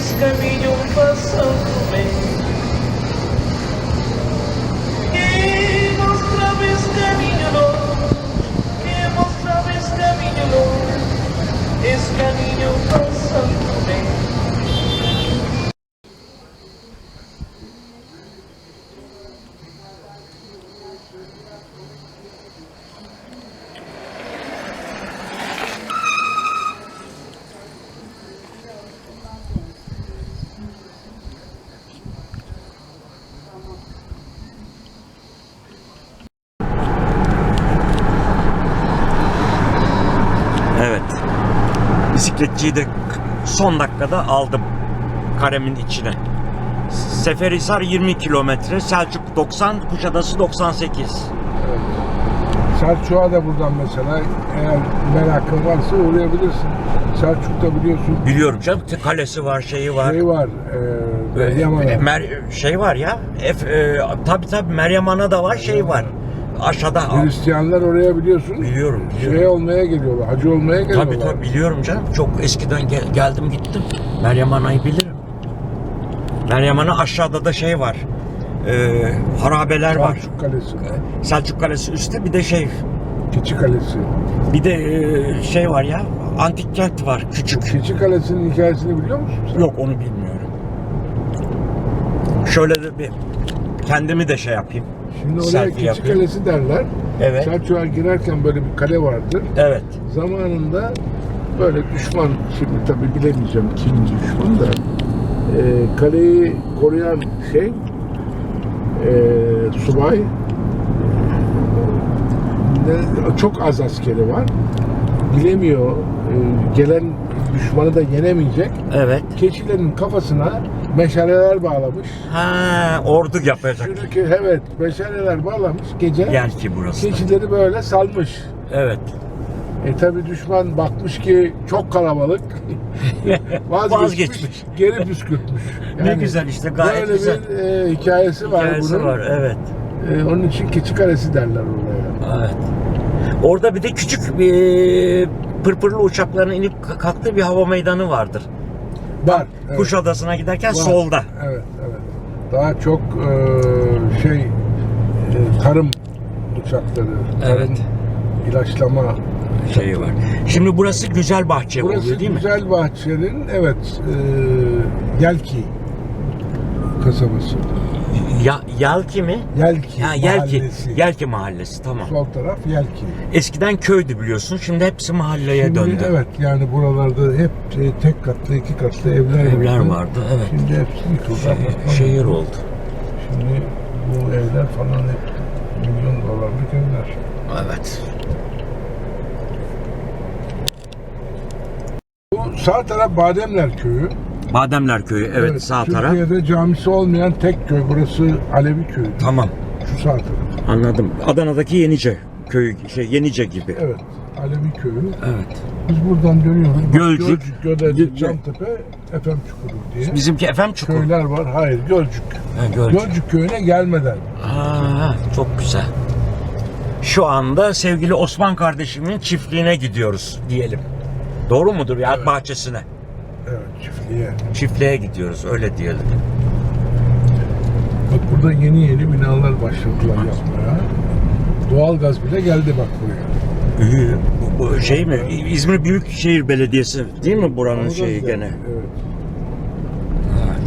العشق من فصل Bisikletçiyi de son dakikada aldım. Karemin içine. Seferihisar 20 kilometre, Selçuk 90, Kuşadası 98. Selçuk'a da buradan mesela eğer merakın varsa uğrayabilirsin. Selçuk'ta biliyorsun Biliyorum canım kalesi var, şeyi var. şey var. E, Meryem Ana. Mer- şey var ya. F, e, tabii tabii Meryem Ana da var, şey var. Aşağıda. Hristiyanlar oraya biliyorsun Biliyorum, biliyorum. şey olmaya geliyorlar, hacı olmaya geliyorlar. Tabii tabii biliyorum canım. Çok eskiden gel- geldim gittim. Meryem Ana'yı bilirim. Meryem Ana aşağıda da şey var. Ee, harabeler var. Selçuk Kalesi, Selçuk Kalesi üstte bir de şey Keçi Kalesi. bir de e, şey var ya antik kent var küçük. Keçi Kalesi'nin hikayesini biliyor musun sen? Yok onu bilmiyorum. Şöyle de bir kendimi de şey yapayım. Şimdi oraya Selfie Keçi. Kalesi derler. Evet. Selçuk'a girerken böyle bir kale vardır. Evet. Zamanında böyle düşman, şimdi tabii bilemeyeceğim kim düşman da e, kaleyi koruyan şey e, subay ne- çok az askeri var. Bilemiyor. e, gelen düşmanı da yenemeyecek. Evet. Keçilerin kafasına meşaleler bağlamış. Ha ordu yapacak. Çünkü evet meşaleler bağlamış gece. Yer ki burası. Keçileri böyle salmış. Evet. E tabi düşman bakmış ki çok kalabalık. Vazgeçmiş, Vazgeçmiş. Geri püskürtmüş. ne güzel işte gayet böyle güzel. bir e, hikayesi var Hikayesi bunun. var evet. E, onun için keçi kalesi derler oraya. Evet. Orada bir de küçük bir pırpırlı uçakların inip kalktığı bir hava meydanı vardır. Var. Evet, Kuşadası'na giderken var. solda. Evet, evet. Daha çok e, şey e, tarım uçakları, tarım Evet. ilaçlama Şeyi var. Şimdi burası güzel bahçe Burası oluyor değil mi? Güzel Bahçe'nin evet e, Yelki kasabası. Ya, Yalki mi? Yelki Ha, Yelki. mahallesi. Yelki mahallesi tamam. Sol taraf Yelki. Eskiden köydü biliyorsun. Şimdi hepsi mahalleye Şimdi döndü. evet yani buralarda hep e, tek katlı iki katlı evler, Evler vardı. vardı evet. Şimdi hepsi yıkıldı. Şey- şehir oldu. Şimdi bu evler falan hep milyon dolarlık evler. Evet. Bu sağ taraf Bademler Köyü. Bademler köyü evet, sağ taraf. Türkiye'de camisi olmayan tek köy. Burası Alevi Köyü. Tamam. Şu sağ taraf. Anladım. Adana'daki Yenice köyü şey Yenice gibi. Evet. Alevi Köyü. Evet. Biz buradan dönüyoruz. Bak, Gölcük. Gölcük, Gödeci, Gö- Camtepe, Efem Çukuru diye. Bizimki efendim çukur. Köyler var. Hayır, Gölcük. Ha, Gölcük. Gölcük köyüne gelmeden. Aa, çok güzel. Şu anda sevgili Osman kardeşimin çiftliğine gidiyoruz diyelim. Doğru mudur ya bahçesine? Evet, çiftliğe. Çiftliğe gidiyoruz öyle diyelim. Bak burada yeni yeni binalar başladılar yapmaya. Doğalgaz bile geldi bak buraya. İyi. Bu, bu şey mi? İzmir Büyükşehir Belediyesi değil mi buranın Doğalgaz şeyi geldi, gene? Evet. Evet.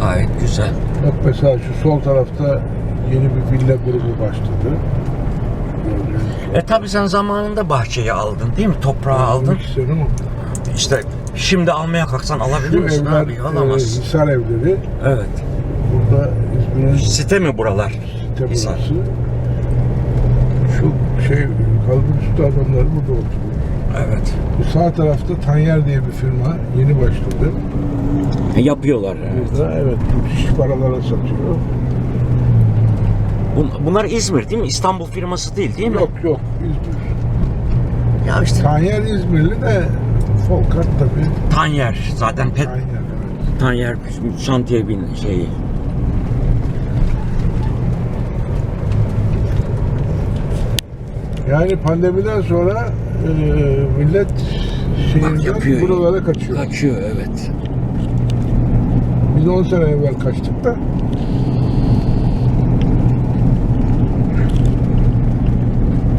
Gayet güzel. Bak mesela şu sol tarafta yeni bir villa grubu başladı. Gördüğünüz gibi. E tabi sen zamanında bahçeyi aldın değil mi? Toprağı aldın. 12 sene mi? İşte şimdi almaya kalksan alabilir Şu misin evler abi? e, Alamazsın. Hisar evleri. Evet. Burada İzmir'in Site mi buralar? site Hisar. burası. Şu şey kalburüstü adamları burada oturuyor. Evet. Bu sağ tarafta Tanyer diye bir firma yeni başladı. E, Yapıyorlar. Evet. Burada evet müthiş paralara satıyor. Bun- Bunlar İzmir değil mi? İstanbul firması değil değil mi? Yok yok İzmir. Ya işte Tanyer İzmirli de Folkat tabii. Tanyer zaten pet Tanyer evet. Tanyer şantiye bin şeyi. Yani pandemiden sonra e, millet şehirden buralara kaçıyor. Kaçıyor evet. Biz 10 sene evvel kaçtık da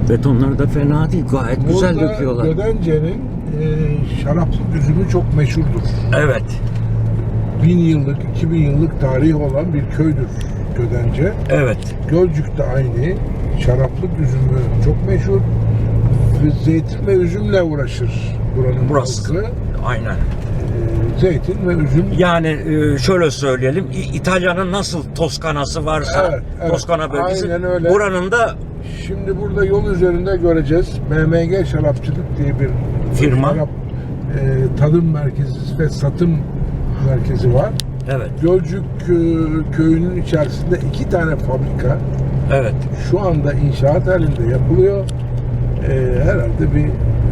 Betonları da fena değil. Gayet güzel burada döküyorlar. Gödence'nin e, şaraplık üzümü çok meşhurdur. Evet. 1000 yıllık, 2000 yıllık tarihi olan bir köydür Gödence. Evet. Gölcük de aynı. Şaraplık üzümü çok meşhur. Zeytin ve üzümle uğraşır buranın Burası. halkı. Aynen. Ee, zeytin ve üzüm. Yani e, şöyle söyleyelim. İ- İtalya'nın nasıl Toskana'sı varsa Evet, evet. Toskana bölgesi. Aynen öyle. Buranın da Şimdi burada yol üzerinde göreceğiz. MMG Şarapçılık diye bir Firma. şarap e, tadım merkezi ve satım merkezi var. evet. Gölcük kö- köyünün içerisinde iki tane fabrika Evet. şu anda inşaat halinde yapılıyor. Ee, herhalde bir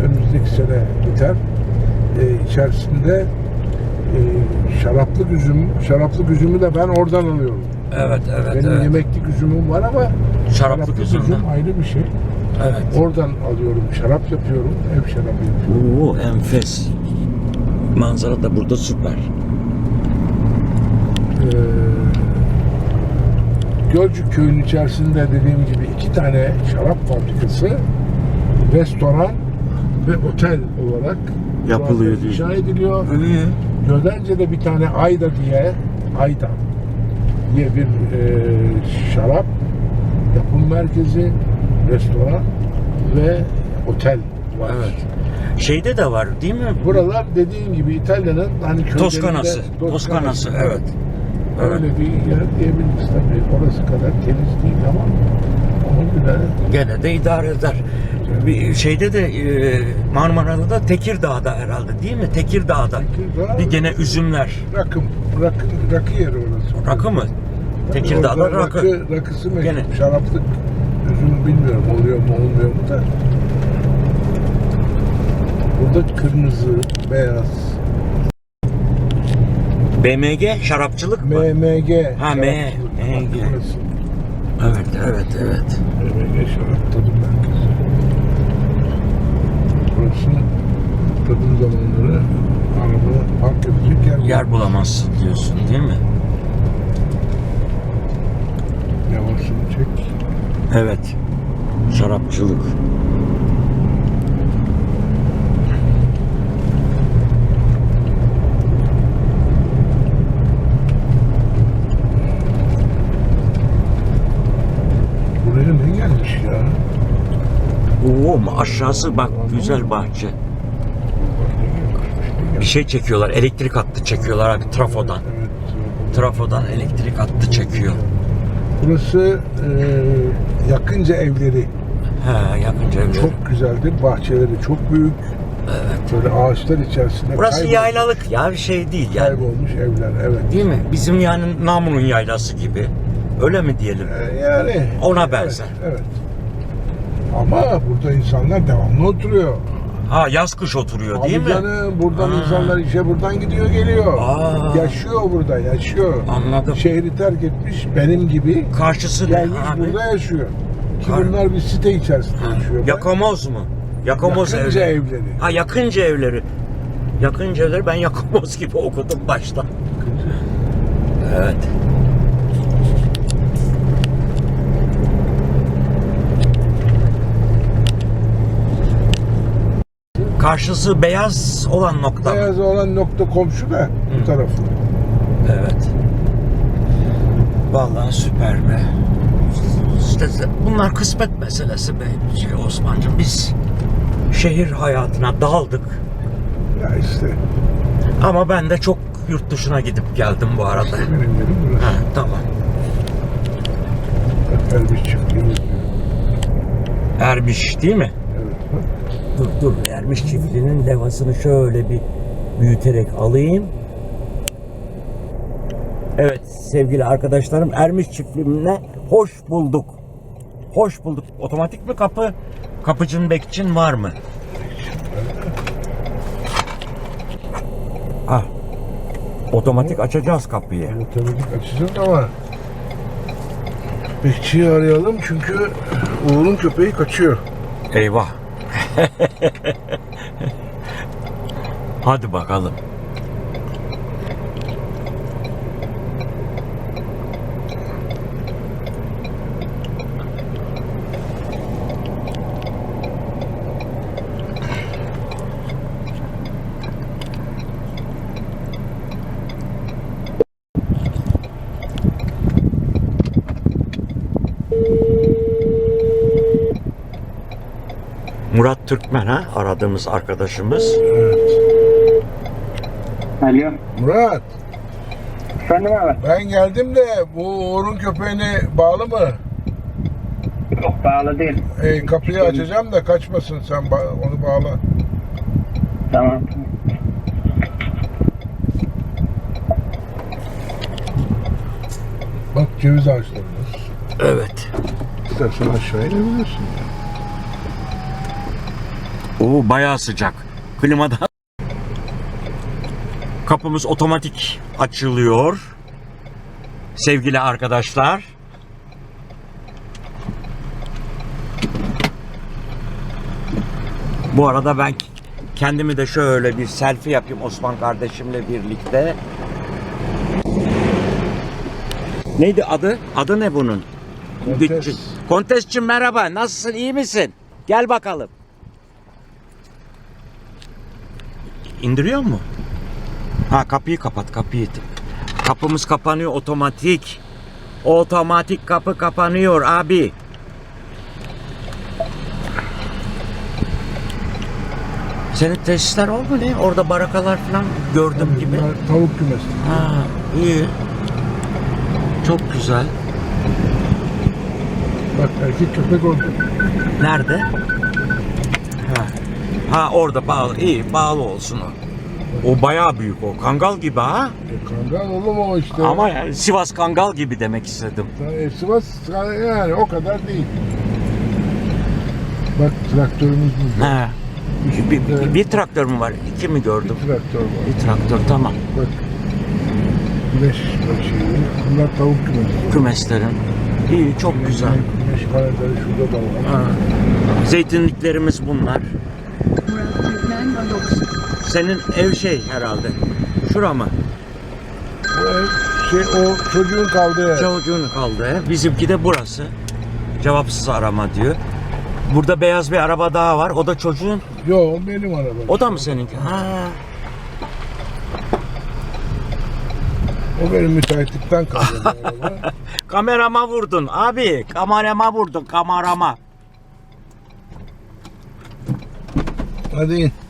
önümüzdeki sene biter. Ee, içerisinde e, şaraplık üzüm, şaraplık üzümü de ben oradan alıyorum. Evet, evet, Benim evet. yemeklik üzümüm var ama Şaraplık üzümden. üzüm ayrı bir şey. Evet. Oradan alıyorum, şarap yapıyorum, ev şarabı yapıyorum. Oo, enfes. Manzara da burada süper. Ee, Gölcük köyünün içerisinde dediğim gibi iki tane şarap fabrikası, restoran ve otel olarak Yapılıyor inşa ediliyor. İyi. Gödence'de bir tane Ayda diye Ayda diye bir e, şarap yapım merkezi, restoran ve otel var. Evet. Şeyde de var değil mi? Buralar dediğin gibi İtalya'nın hani köylerinde Toskanası. Toskanası, evet. Öyle bir yer diyebiliriz tabii. Orası kadar temiz değil ama onun bile Gene de idare eder. Bir şeyde de e, Marmara'da da Tekirdağ'da herhalde değil mi? Tekirdağ'da. Tekirdağ- Bir gene üzümler. rakım, rakı, rakı yeri orası. Rakı mı? Tekirdağ'da Orada rakı. rakı. Rakısı meşhur. Gene. Şaraplık bilmiyorum oluyor mu olmuyor mu da. Burada kırmızı, beyaz, BMG şarapçılık mı? MMG. Ha, M- şarapçılık. MG. Evet, evet, evet. MMG şarap tadım merkezi. Burası tadım zamanları araba park edecek yer. Yer bulamazsın diyorsun değil mi? Yavaşını çek. Evet. Şarapçılık. Buraya ne gelmiş ya? Oo, aşağısı bak güzel bahçe. Bir şey çekiyorlar. Elektrik hattı çekiyorlar abi trafodan. Trafodan elektrik hattı çekiyor. Burası e, yakınca evleri He yakınca evleri. çok güzeldir. Bahçeleri çok büyük. Evet. Böyle ağaçlar içerisinde Burası kaybol- yaylalık ya bir şey değil yani. kaybolmuş evler. Evet. Değil mi? Bizim yani Namrun yaylası gibi. Öyle mi diyelim? E, Yani Ona evet, benzer. Evet. Ama burada insanlar devamlı oturuyor. Ha yaz kış oturuyor değil Abi mi? canım buradan Ha. insanlar işe buradan gidiyor geliyor. Aa. Yaşıyor burada yaşıyor. Anladım. Şehri terk etmiş benim gibi Karşısı ne gelmiş abi? burada yaşıyor. Ki bunlar bir site içerisinde yaşıyor. Yakomoz mu? Yakomoz Yakınca evleri. evleri. Ha yakınca evleri. Yakınca evleri ben Yakomoz gibi okudum başta. Evet. Karşısı beyaz olan nokta mı? Beyaz olan nokta komşu da bu tarafı. Evet. Vallahi süper be. İşte bunlar kısmet meselesi be şey Osman'cığım. Biz şehir hayatına daldık. Ya işte Ama ben de çok yurt dışına gidip geldim bu arada. benim yerim burası. Ha, tamam. Ermiş çiftliğimiz. Ermiş değil mi? Evet. Dur dur Ermiş çiftliğinin levhasını şöyle bir büyüterek alayım. Evet sevgili arkadaşlarım Ermiş çiftliğine hoş bulduk. Hoş bulduk. Otomatik mi kapı? Kapıcın bekçin var mı? Ah. Otomatik açacağız kapıyı. Otomatik açacağız ama bekçiyi arayalım çünkü Uğur'un köpeği kaçıyor. Eyvah. Hadi bakalım. Murat Türkmen ha aradığımız arkadaşımız. Evet. Alo. Murat Efendim abi. ben geldim de bu Uğur'un köpeğini bağlı mı? Yok bağlı değil. E, kapıyı açacağım da kaçmasın sen ba- onu bağla. Tamam. Bak ceviz ağaçlarımız. Evet. İstersen aşağı inebilirsin. Oo bayağı sıcak. Klimada. Kapımız otomatik açılıyor. Sevgili arkadaşlar. Bu arada ben kendimi de şöyle bir selfie yapayım Osman kardeşimle birlikte. Neydi adı? Adı ne bunun? Kontes. Kontesçim merhaba. Nasılsın? iyi misin? Gel bakalım. İndiriyor mu? Ha kapıyı kapat kapıyı. Kapımız kapanıyor otomatik. Otomatik kapı kapanıyor abi. Senin tesisler o mu ne? Orada barakalar falan gördüm gibi. Tavuk kümesi. Ha iyi. Çok güzel. Bak erkek köpek orada. Nerede? Ha. Orada bağlı. İyi bağlı olsun o. O bayağı büyük o. Kangal gibi ha. E, kangal oğlum o işte. Ama yani Sivas Kangal gibi demek istedim. E, Sivas yani o kadar değil. Bak traktörümüz burada. Ha. Bir, bir, bir traktör mü var? İki mi gördüm? Bir traktör var. Bir traktör tamam. Bak. Güneş şeyi. Bunlar tavuk kümesi. Kümeslerin. İyi çok güzel. Güneş paneleri şurada da var. Ha. Zeytinliklerimiz bunlar. Murat Türkmen Vlog. Senin ev şey herhalde. Şura mı? Bu ev şey o çocuğun kaldığı ev. Çocuğun kaldı ev. Bizimki de burası. Cevapsız arama diyor. Burada beyaz bir araba daha var. O da çocuğun. Yo o benim arabam. O da mı seninki? Ha. O benim müteahhitlikten kaldı araba. Kamerama vurdun abi. Kamerama vurdun kamerama. Hadi in.